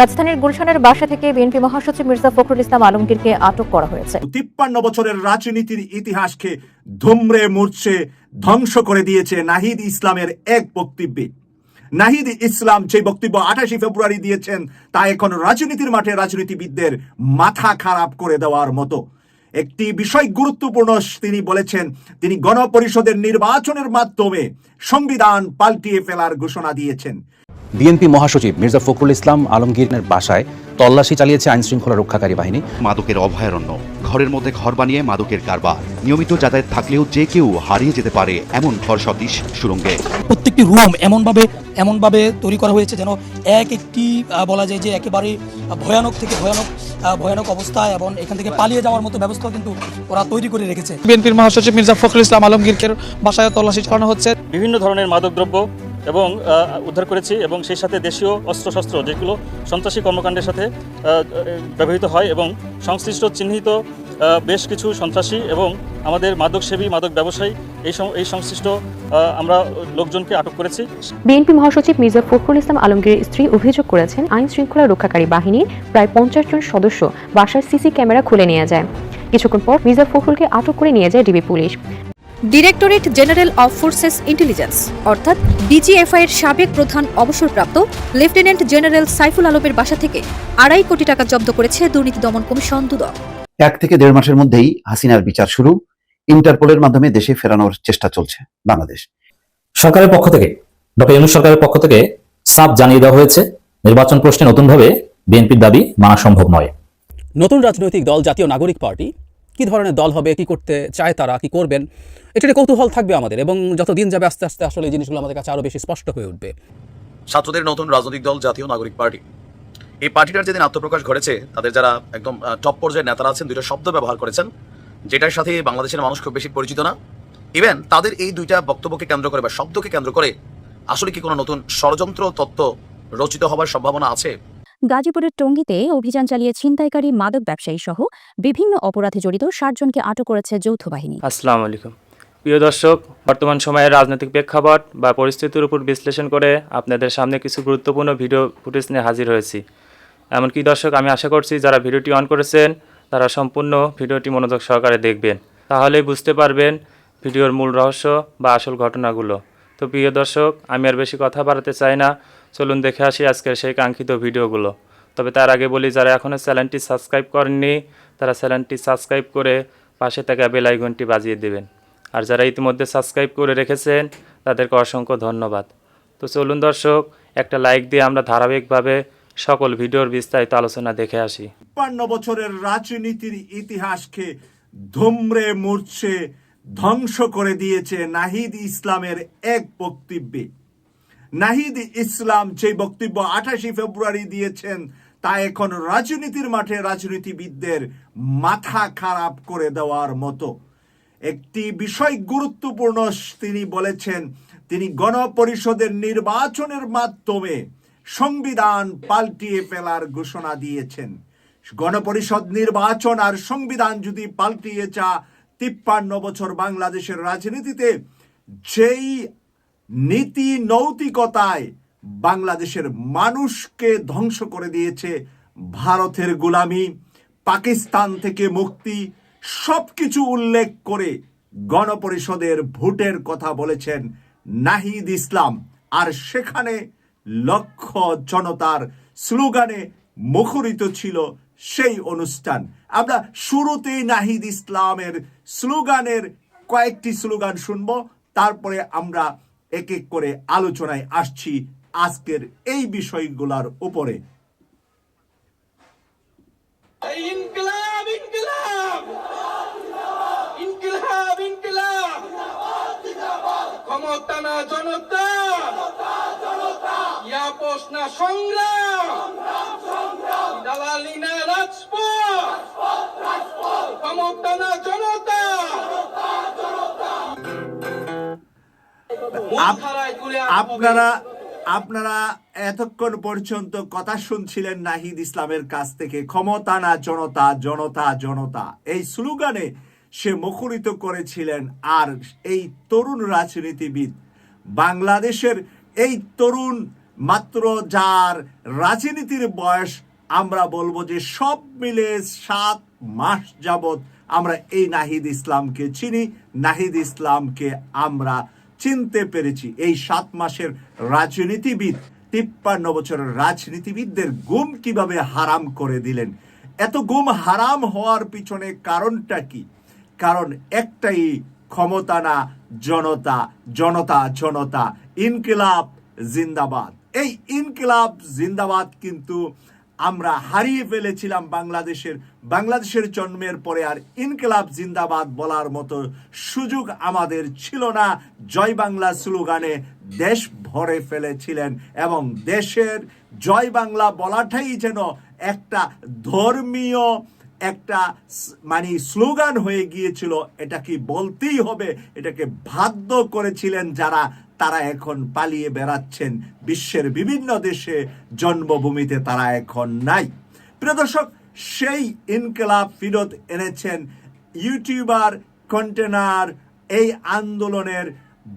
রাজধানীর গুলশানের বাসা থেকে বিএনপি মহাসচিব মির্জা ফখরুল ইসলাম আলমগীরকে আটক করা হয়েছে। তিপ্পান্ন বছরের রাজনীতির ইতিহাসকে ধুমরে মুড়ছে, ধ্বংস করে দিয়েছে নাহিদ ইসলামের এক বক্তব্যে। নাহিদ ইসলাম যে বক্তব্য আঠাশে ফেব্রুয়ারি দিয়েছেন, তা এখন রাজনীতির মাঠে রাজনীতিবিদদের মাথা খারাপ করে দেওয়ার মতো। একটি বিষয় গুরুত্বপূর্ণ, তিনি বলেছেন, তিনি গণপরিষদের নির্বাচনের মাধ্যমে সংবিধান পাল্টিয়ে ফেলার ঘোষণা দিয়েছেন। বিএনপি মহাসচিব মির্জা ফখরুল ইসলাম আলমগীরের বাসায় তল্লাশি চালিয়েছে আইন শৃঙ্খলা রক্ষাকারী বাহিনী। মাদকের অভয়ারণ্য। ঘরের মধ্যে ঘর বানিয়ে মাদকের কারবার। নিয়মিত যাতায়াত থাকলেও যে কেউ হারিয়ে যেতে পারে এমন ঘর সদৃশ সুরঙ্গে। প্রত্যেকটি রুম এমনভাবে এমনভাবে তৈরি করা হয়েছে যেন এক একটি বলা যায় যে একেবারে ভয়ানক থেকে ভয়ানক ভয়ানক অবস্থা এবং এখান থেকে পালিয়ে যাওয়ার মতো ব্যবস্থা কিন্তু ওরা তৈরি করে রেখেছে। বিএনপির মহাসচিব মির্জা ফখরুল ইসলাম আলমগীরকে বাসায় তল্লাশি চালানো হচ্ছে। বিভিন্ন ধরনের মাদকদ্রব্য এবং উদ্ধার করেছি এবং সেই সাথে দেশীয় অস্ত্রশস্ত্র যেগুলো সন্ত্রাসী কর্মকাণ্ডের সাথে ব্যবহৃত হয় এবং সংশ্লিষ্ট চিহ্নিত বেশ কিছু সন্ত্রাসী এবং আমাদের মাদকসেবী, মাদক ব্যবসায়ী এই এই সংশ্লিষ্ট আমরা লোকজনকে আটক করেছি। বিএনপি মহাসচিব মির্জা ফখরুল ইসলাম আলমগীরের স্ত্রী অভিযোগ করেছেন, আইন শৃঙ্খলা রক্ষাকারী বাহিনীর প্রায় পঞ্চাশ জন সদস্য বাসার সিসি ক্যামেরা খুলে নিয়ে যায়। কিছুক্ষণ পর মির্জা ফখরুলকে আটক করে নিয়ে যায় DB police. Directorate general of forces intelligence অর্থাৎ ডিজিএফআই এর সাবেক প্রধান অবসরপ্রাপ্ত লেফটেন্যান্ট জেনারেল সাইফুল আলমের বাসা থেকে আড়াই কোটি টাকা জব্দ করেছে দুর্নীতি দমন কমিশন দুদক। এক থেকে দেড় মাসের মধ্যেই হাসিনার বিচার শুরু ইন্টারপোলের মাধ্যমে দেশে ফেরানোর চেষ্টা চলছে বাংলাদেশ। সরকারের পক্ষ থেকে ডক্টর ইউনুস সরকারের পক্ষ থেকে সাফ জানিয়ে দেওয়া হয়েছে নির্বাচন প্রশ্নে নতুনভাবে বিএনপির দাবি মানা সম্ভব নয়। নতুন রাজনৈতিক দল জাতীয় নাগরিক পার্টি কি ধরনের দল হবে, কি করতে চায় তারা, কি করবেন, এটা নিয়ে কৌতূহল থাকবে আমাদের এবং যত দিন যাবে আস্তে আস্তে আসলে এই জিনিসগুলো আমাদের কাছে আরও বেশি স্পষ্ট হয়ে উঠবে। ছাত্রদের নতুন রাজনৈতিক দল, জাতীয় নাগরিক পার্টি। এই পার্টিটার যেদিন আত্মপ্রকাশ ঘটেছে, তাদের যারা একদম টপ পর্যায়ের নেতারা আছেন, দুইটা শব্দ ব্যবহার করেছেন, যেটার সাথে বাংলাদেশের মানুষ খুব বেশি পরিচিত না। ইভেন তাদের এই দুইটা বক্তব্যকে কেন্দ্র করে বা শব্দকে কেন্দ্র করে আসলে কি কোনো নতুন ষড়যন্ত্র তত্ত্ব রচিত হবার সম্ভাবনা আছে? গাজীপুরের টঙ্গীতে অভিযান চালিয়ে ছিনতাইকারী মাদক ব্যবসায়ী সহ বিভিন্ন অপরাধে জড়িত ষাট জনকে আটক করেছে যৌথ বাহিনী। আসসালামু আলাইকুম। প্রিয় দর্শক, বর্তমান সময়ের রাজনৈতিক প্রেক্ষাপট বা পরিস্থিতির উপর বিশ্লেষণ করে আপনাদের সামনে কিছু গুরুত্বপূর্ণ ভিডিও ফুটেজ নিয়ে হাজির হয়েছি। এমনকি দর্শক, আমি আশা করছি যারা ভিডিওটি অন করেছেন, তারা সম্পূর্ণ ভিডিওটি মনোযোগ সহকারে দেখবেন। তাহলেই বুঝতে পারবেন ভিডিওর মূল রহস্য বা আসল ঘটনাগুলো। তো প্রিয় দর্শক, আমি আর বেশি কথা বাড়াতে চাই না। চলুন দেখে আসি আজকের সেই কাঙ্ক্ষিত ভিডিওগুলো। তবে তার আগে বলি, যারা এখনও চ্যানেলটি সাবস্ক্রাইব করেননি, তারা চ্যানেলটি সাবস্ক্রাইব করে পাশে থাকা বেল আইকনটি বাজিয়ে দেবেন। আর যারা ইতিমধ্যে সাবস্ক্রাইব করে রেখেছেন, তাদেরকে অসংখ্য ধন্যবাদ। তো চলুন দর্শক, একটা লাইক দিয়ে আমরা ধারাবাহিকভাবে সকল ভিডিওর বিস্তারিত আলোচনা দেখে আসি। তিপ্পান্ন বছরের রাজনীতির ইতিহাসকে ধুমরে মুড়ছে, ধ্বংস করে দিয়েছে নাহিদ ইসলামের এক বক্তব্যে। নাহিদ ইসলাম যে বক্তব্য আঠাশে ফেব্রুয়ারি দিয়েছেন, তা এখন রাজনীতির মাঠে রাজনীতিবিদদের মাথা খারাপ করে দেওয়ার মতো। একটি বিষয় গুরুত্বপূর্ণ, তিনি বলেছেন, তিনি গণপরিষদের নির্বাচনের মাধ্যমে সংবিধান পাল্টিয়ে ফেলার ঘোষণা দিয়েছেন। গণপরিষদ নির্বাচন আর সংবিধান যদি পাল্টিয়ে চা, তিপ্পান্ন বছর বাংলাদেশের রাজনীতিতে যেই নীতি নৈতিকতায় বাংলাদেশের মানুষকে ধ্বংস করে দিয়েছে ভারতের গোলামি, পাকিস্তান থেকে মুক্তি, সবকিছু উল্লেখ করে গণপরিষদের ভোটের কথা বলেছেন নাহিদ ইসলাম। আর সেখানে লক্ষ জনতার স্লোগানে মুখরিত ছিল সেই অনুষ্ঠান। আমরা শুরুতেই নাহিদ ইসলামের স্লোগানের কয়েকটি স্লোগান শুনব, তারপরে আমরা এক এক করে আলোচনায় আসছি আজকের এই বিষয়গুলোর উপরে। জনতা! ইয়া প্রশ্ন সংগ্রাম! দালালি না রাজপথ! ক্ষমতা আপনারা আপনারা এতক্ষণ পর্যন্ত কথা শুনছিলেন নাহিদ ইসলামের কাছ থেকে ক্ষমতা না জনতা জনতা জনতা। এই স্লোগানে সে মুখরিত করেছিলেন আর এই তরুণ রাজনীতিবিদ বাংলাদেশের এই তরুণ মাত্র যার রাজনীতির বয়স আমরা বলব যে সব মিলে সাত মাস যাবত আমরা এই নাহিদ ইসলামকে চিনি। নাহিদ ইসলামকে আমরা চিনতে পেরেছি। এই সাত মাসের রাজনীতিবিদ, তিপ্পান্ন বছরের রাজনীতিবিদদের গুম কীভাবে হারাম করে দিলেন? এত গুম হারাম হওয়ার পিছনে কারণটা কি? কারণ একটাই ক্ষমতা না, জনতা জনতা জনতা, ইনকিলাব, জিন্দাবাদ। এই ইনকিলাব, জিন্দাবাদ কিন্তু আমরা হারিয়ে ফেলেছিলাম বাংলাদেশের বাংলাদেশের জন্মের পরে আর ইনকলাব জিন্দাবাদ বলার মতো সুযোগ আমাদের ছিল না। জয় বাংলা স্লোগানে দেশ ভরে ফেলেছিলেন এবং দেশের জয় বাংলা বলাটাই যেন একটা ধর্মীয় একটা মানে স্লোগান হয়ে গিয়েছিল, এটা কি বলতেই হবে? এটাকে বাধ্য করেছিলেন যারা, তারা এখন পালিয়ে বেড়াচ্ছেন। বিশ্বের বিভিন্ন দেশে জন্মভূমিতে তারা এখন নাই। প্রিয় দর্শক, সেই ইনকলাব ফিরত এনেছেন ইউটিউবার, কন্টেনার, এই আন্দোলনের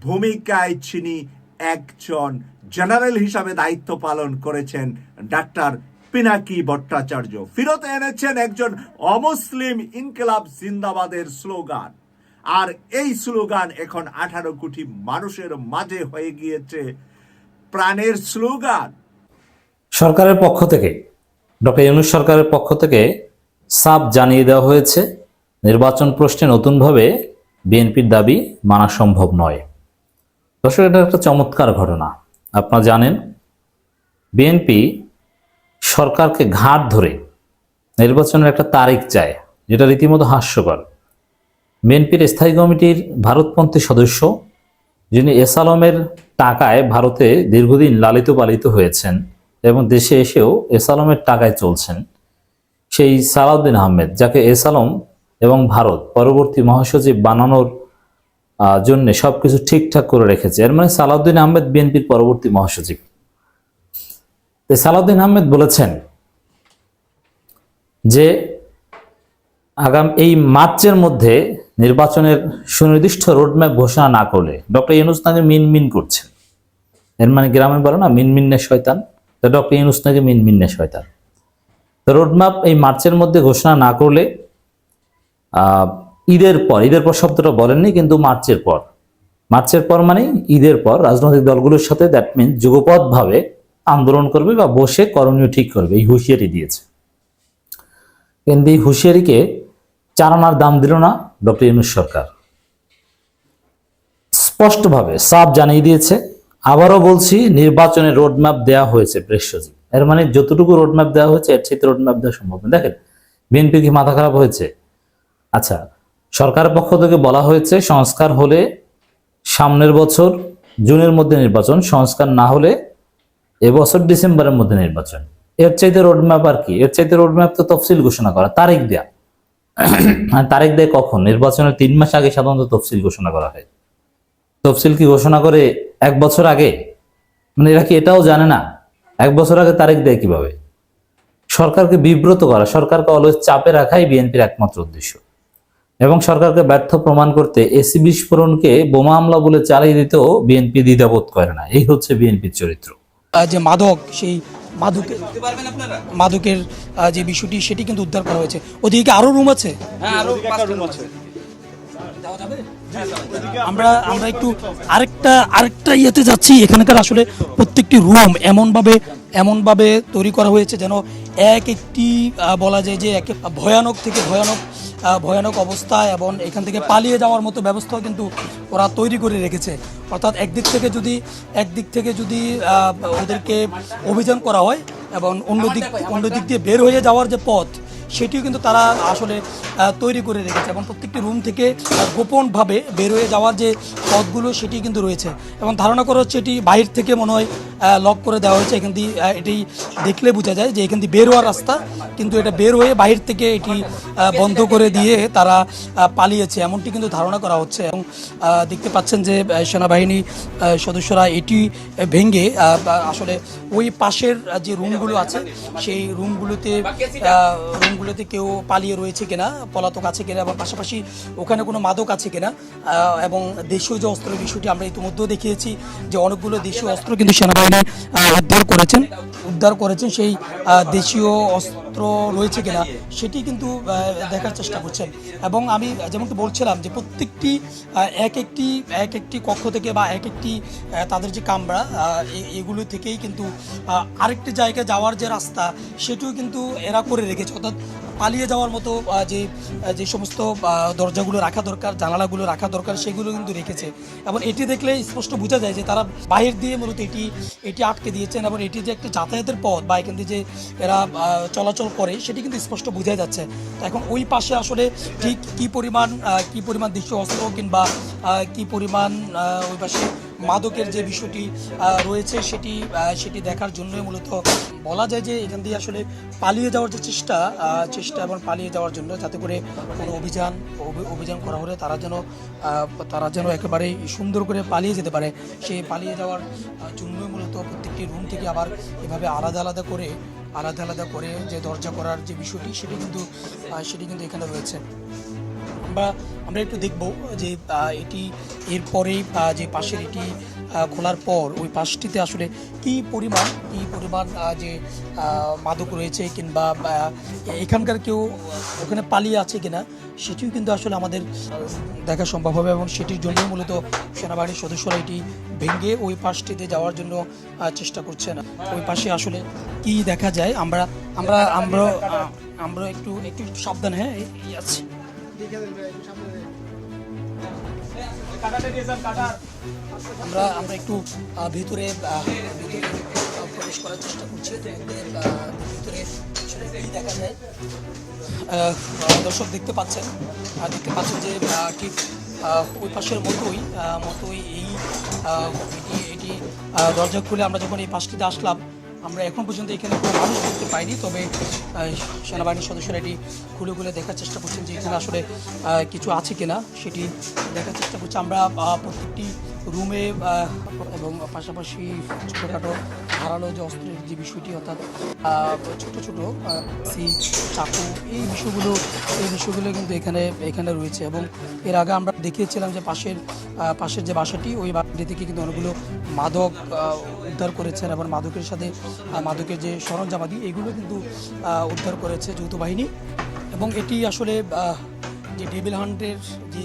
ভূমিকায় চিনি একজন জেনারেল হিসাবে দায়িত্ব পালন করেছেন, ডাক্তার পিনাকি ভট্টাচার্য। ফিরত এনেছেন একজন অমুসলিম ইনকলাব জিন্দাবাদের স্লোগান। আর এই স্লোগান এখন আঠারো কোটি মানুষের মাঝে হয়ে গিয়েছে প্রাণের স্লোগান। সরকারের পক্ষ থেকে, ডক্টর ইউনুস সরকারের পক্ষ থেকে সাপ জানিয়ে দেওয়া হয়েছে, নির্বাচন প্রশ্নে নতুনভাবে বিএনপির দাবি মানা সম্ভব নয়। দর্শক, এটা একটা চমৎকার ঘটনা। আপনারা জানেন, বিএনপি সরকারকে ঘাট ধরে নির্বাচনের একটা তারিখ চায়, যেটা রীতিমতো হাস্যকর। বিএনপির স্থায়ী কমিটির ভারতপন্থী সদস্য, যিনি এস টাকায় ভারতে দীর্ঘদিন লালিত পালিত হয়েছেন এবং দেশে এসেও এস টাকায় চলছেন, সেই সালাউদ্দিন আহমেদ, যাকে এস এবং ভারত পরবর্তী মহাসচিব বানানোর জন্য সব কিছু ঠিকঠাক করে রেখেছে। এর মানে সালাউদ্দিন আহমেদ বিএনপির পরবর্তী মহাসচিব। তো সালাউদ্দিন আহমেদ বলেছেন যে আগাম এই মার্চের মধ্যে নির্বাচনের সুনির্দিষ্ট রোডম্যাপ ঘোষণা না করলে ডক্টর ইউনুস নাকি মিন মিন করছেন। এর মানে গ্রামে বলে না? মিন মিন্নে শয়তান। তো ডক্টর ইউনুস নাকি মিন মিন্নে শয়তান। তো রোডম্যাপ এই মার্চের মধ্যে ঘোষণা না করলে ঈদের পর ঈদের পর শব্দটা বলেননি, কিন্তু মার্চের পর। মার্চের পর মানে ঈদের পর রাজনৈতিক দলগুলোর সাথে দ্যাট মিন যুগপথভাবে আন্দোলন করবে বা বসে করণীয় ঠিক করবে, এই হুঁশিয়ারি দিয়েছে। কিন্তু এই হুঁশিয়ারিকে চারানার দাম দিল না ডক্টর ইউনুস সরকার। স্পষ্টভাবে সাফ জানিয়ে দিয়েছে, আবারও বলছি নির্বাচনের রোডম্যাপ দেওয়া হয়েছে প্রেস সচিব। এর মানে যতটুকু রোডম্যাপ দেওয়া হয়েছে, এর চেয়ে রোডম্যাপ দেওয়া সম্ভব না। দেখেন, বিএনপি কি মাথা খারাপ হয়েছে? আচ্ছা সরকার পক্ষ থেকে বলা হয়েছে, সংস্কার হলে সামনের বছর জুনের মধ্যে নির্বাচন, সংস্কার না হলে এবছর ডিসেম্বরের মধ্যে নির্বাচন। এর চাইতে রোডম্যাপ আর কি? এর চাইতে রোডম্যাপ তো তফসিল ঘোষণা করা। তারিখ দেয়া। তারিখ দেয় কখন? নির্বাচনের তিন মাস আগে সাধারণত তফসিল ঘোষণা করা হয়। তফসিল কি ঘোষণা করে এক বছর আগে? মানে এরা কি এটাও জানে না? এক বছর আগে তারিখ দেয় কীভাবে? সরকারকে বিব্রত করা। সরকারকে অলওয়েজ চাপে রাখাই বিএনপির একমাত্র উদ্দেশ্য। এবং সরকারকে ব্যর্থ প্রমাণ করতে এসি বিস্ফোরণকে বোমা হামলা বলে চালিয়ে দিতেও বিএনপি দ্বিধাবোধ করে না। এই হচ্ছে বিএনপির চরিত্র। যে মাদক সেই মাদকের মাদকের যে বিষয়টি সেটি কিন্তু উদ্ধার করা হয়েছে। ওদিকে আরও রুম আছে? আমরা আমরা একটু আরেকটা আরেকটা ইয়েতে যাচ্ছি। এখানকার আসলে প্রত্যেকটি রুম এমনভাবে এমনভাবে তৈরি করা হয়েছে যেন এক একটি বলা যায় যে এক ভয়ানক থেকে ভয়ানক ভয়ানক অবস্থা এবং এখান থেকে পালিয়ে যাওয়ার মতো ব্যবস্থাও কিন্তু ওরা তৈরি করে রেখেছে। অর্থাৎ একদিক থেকে যদি, একদিক থেকে যদি ওদেরকে অভিযান করা হয় এবং অন্য দিক অন্য দিক দিয়ে বের হয়ে যাওয়ার যে পথ সেটিও কিন্তু তারা আসলে তৈরি করে রেখেছে এবং প্রত্যেকটি রুম থেকে গোপনভাবে বের হয়ে যাওয়ার যে পথগুলো সেটি কিন্তু রয়েছে। এবং ধারণা করা হচ্ছে এটি বাইরে থেকে মনে হয় লক করে দেওয়া হয়েছে। এখান দিয়ে এটি দেখলে বোঝা যায় যে এখান দিয়ে বের হওয়ার রাস্তা কিন্তু এটা বের হয়ে বাইরে থেকে এটি বন্ধ করে দিয়ে তারা পালিয়েছে। এমনটি কিন্তু ধারণা করা হচ্ছে এবং দেখতে পাচ্ছেন যে সেনাবাহিনী সদস্যরা এটি ভেঙে আসলে ওই পাশের যে রুমগুলো আছে সেই রুমগুলোতে আহ, রুমগুলোতে কেউ পালিয়ে রয়েছে কিনা, পলাতক আছে কিনা, এবং পাশাপাশি ওখানে কোনো মাদক আছে কিনা এবং দেশীয় যে অস্ত্রের বিষয়টি আমরা ইতিমধ্যেও দেখিয়েছি যে অনেকগুলো দেশীয় অস্ত্র কিন্তু সেনাবাহিনী উদ্ধার করেছেন। উদ্ধার করেছেন, সেই দেশীয় অস্ত্র রয়েছে কিনা সেটি কিন্তু দেখার চেষ্টা করছেন। এবং আমি যেমনটি বলছিলাম যে প্রত্যেকটি এক একটি এক একটি কক্ষ থেকে বা এক একটি তাদের যে কামরা এগুলো থেকেই কিন্তু আরেকটি জায়গায় যাওয়ার যে রাস্তা, সেটিও কিন্তু এরা করে রেখেছে। অর্থাৎ পালিয়ে যাওয়ার মতো যে যে সমস্ত দরজাগুলো রাখা দরকার, জানালাগুলো রাখা দরকার, সেগুলো কিন্তু রেখেছে। এবং এটি দেখলে স্পষ্ট বোঝা যায় যে তারা বাহির দিয়ে মূলত এটি এটি আটকে দিয়েছেন এবং এটি যে একটা যাতায়াতের পথ বা এখান যে এরা চলাচল করে, সেটি কিন্তু স্পষ্ট বোঝা যাচ্ছে। তো এখন ওই পাশে আসলে ঠিক কী পরিমাণ কী পরিমাণ দৃশ্য অস্ত্র কিংবা কী পরিমাণ ওই পাশে মাদকের যে বিষয়টি রয়েছে সেটি সেটি দেখার জন্যই মূলত বলা যায় যে এখান দিয়ে আসলে পালিয়ে যাওয়ার যে চেষ্টা চেষ্টা এবং পালিয়ে যাওয়ার জন্য যাতে করে কোনো অভিযান, অভি- অভিযান করা হলে তারা যেন তারা যেন একেবারে সুন্দর করে পালিয়ে যেতে পারে। সেই পালিয়ে যাওয়ার জন্যই মূলত প্রত্যেকটি রুম থেকে আবার এভাবে আলাদা আলাদা করে, আলাদা আলাদা করে যে দরজা করার যে বিষয়টি, সেটি কিন্তু সেটি কিন্তু এখানে রয়েছে। আমরা আমরা একটু দেখব যে এটি এরপরেই যে পাশের এটি খোলার পর ওই পাশটিতে আসলে কি পরিমাণ কি পরিমাণ যে মাদক রয়েছে কিংবা এখানকার কেউ ওখানে পালিয়ে আছে কিনা, সেটিও কিন্তু আসলে আমাদের দেখা সম্ভব হবে এবং সেটির জন্য মূলত সেনাবাহিনীর সদস্যরা এটি ভেঙে ওই পাশটিতে যাওয়ার জন্য চেষ্টা করছে না ওই পাশে আসলে কি দেখা যায়, আমরা আমরা আমরা আমরা একটু একটু সাবধান হ্যাঁ আমরা আমরা একটু ভিতরে প্রবেশ করার চেষ্টা করছি ভিতরে দেখা যায়। দর্শক দেখতে পাচ্ছেন দেখতে পাচ্ছেন যে ঠিক ওই পাশের মতোই মতোই এই এটি দরজা খুলে আমরা যখন এই পাশটিতে আসলাম আমরা এখন পর্যন্ত এখানে কোনো মানুষ দেখতে পাইনি, তবে সেনাবাহিনীর সদস্যরা এটি খুলে খুলে দেখার চেষ্টা করছেন যে এখানে আসলে কিছু আছে কিনা, সেটি দেখার চেষ্টা করছে। আমরা প্রত্যেকটি রুমে এবং পাশাপাশি ছোটোখাটো ধারালো যে অস্ত্রের যে বিষয়টি অর্থাৎ ছোট ছোট আহ, চাকু এই বিষয়গুলো এই বিষয়গুলো কিন্তু এখানে এখানে রয়েছে। এবং এর আগে আমরা দেখিয়েছিলাম যে পাশের পাশের যে বাসাটি ওই বাসাটি থেকে কিন্তু অনেকগুলো মাদক উদ্ধার করেছেন এবং মাদকের সাথে মাদকের যে সরঞ্জামাদি এগুলো কিন্তু উদ্ধার করেছে যৌথ বাহিনী। এবং এটি আসলে যে ডেভিল হান্টের যে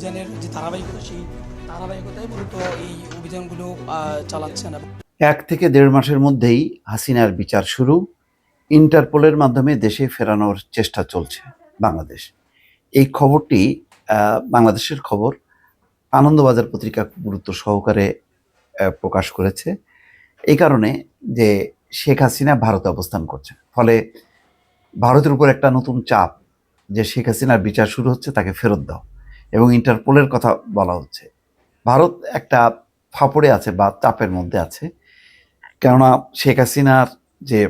অভিযানের যে ধারাবাহিকতা, সেই ধারাবাহিকতায় মূলত এই অভিযানগুলো চালাচ্ছেন এক থেকে দেড় মাসের মধ্যেই হাসিনার বিচার শুরু। ইন্টারপোলের মাধ্যমে দেশে ফেরানোর চেষ্টা চলছে বাংলাদেশ। এই খবরটি বাংলাদেশের খবর আনন্দবাজার পত্রিকা গুরুত্ব সহকারে প্রকাশ করেছে। এই কারণে যে শেখ হাসিনা ভারতে অবস্থান করছে ফলে ভারতের উপর একটা নতুন চাপ যে শেখ হাসিনার বিচার শুরু হচ্ছে, তাকে ফেরত দাও। এবং ইন্টারপোলের কথা বলা হচ্ছে। ভারত একটা ফাপড়ে আছে বা চাপের মধ্যে আছে। কেননা শেখ হাসিনার যে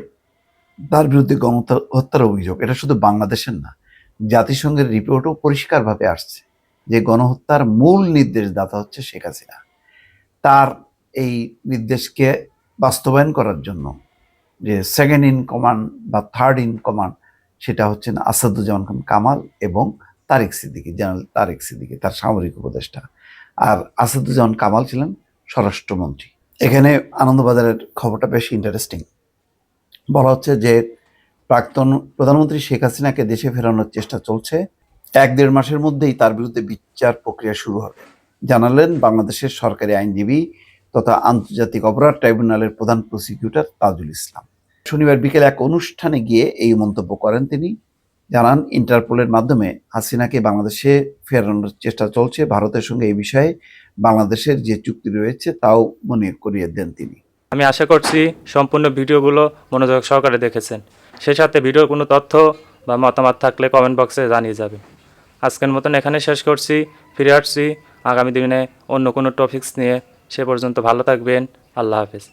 তার বিরুদ্ধে গণহত্যা হত্যার অভিযোগ, এটা শুধু বাংলাদেশের না, জাতিসংঘের রিপোর্টও পরিষ্কারভাবে আসছে যে গণহত্যার মূল নির্দেশদাতা হচ্ছে শেখ হাসিনা। তার এই নির্দেশকে বাস্তবায়ন করার জন্য যে সেকেন্ড ইন কমান্ড বা থার্ড ইন কমান্ড সেটা হচ্ছেন আসাদুজ্জামান খান কামাল এবং তারেক সিদ্দিকী, জেনারেল তারেক সিদ্দিকী, তার সামরিক উপদেষ্টা। আর আসাদুজ্জামান কামাল ছিলেন স্বরাষ্ট্রমন্ত্রী। এখানে আনন্দবাজারের খবরটা বেশ ইন্টারেস্টিং বলা হচ্ছে যে, প্রাক্তন প্রধানমন্ত্রী শেখ হাসিনাকে দেশে ফেরানোর চেষ্টা চলছে। এক দেড় মাসের মধ্যেই তার বিরুদ্ধে বিচার প্রক্রিয়া শুরু হবে। জানালেন বাংলাদেশের সরকারি আইনজীবী তথা আন্তর্জাতিক অপরাধ ট্রাইব্যুনালের প্রধান প্রসিকিউটর তাজুল ইসলাম। শনিবার বিকেলে এক অনুষ্ঠানে গিয়ে এই মন্তব্য করেন তিনি। জানান ইন্টারপোলের মাধ্যমে হাসিনাকে বাংলাদেশে ফেরানোর চেষ্টা চলছে। ভারতের সঙ্গে এই বিষয়ে বাংলাদেশের যে চুক্তি রয়েছে তাও মনে করিয়ে দেন তিনি। আমি আশা করছি সম্পূর্ণ ভিডিওগুলো মনোযোগ সহকারে দেখেছেন। সেই সাথে ভিডিওর কোনো তথ্য বা মতামত থাকলে কমেন্ট বক্সে জানিয়ে যাবে আজকের মতন এখানে শেষ করছি। ফিরে আসছি। আগামী দিনে অন্য কোনো টপিক্স নিয়ে সে পর্যন্ত ভালো থাকবেন। আল্লাহ হাফেজ।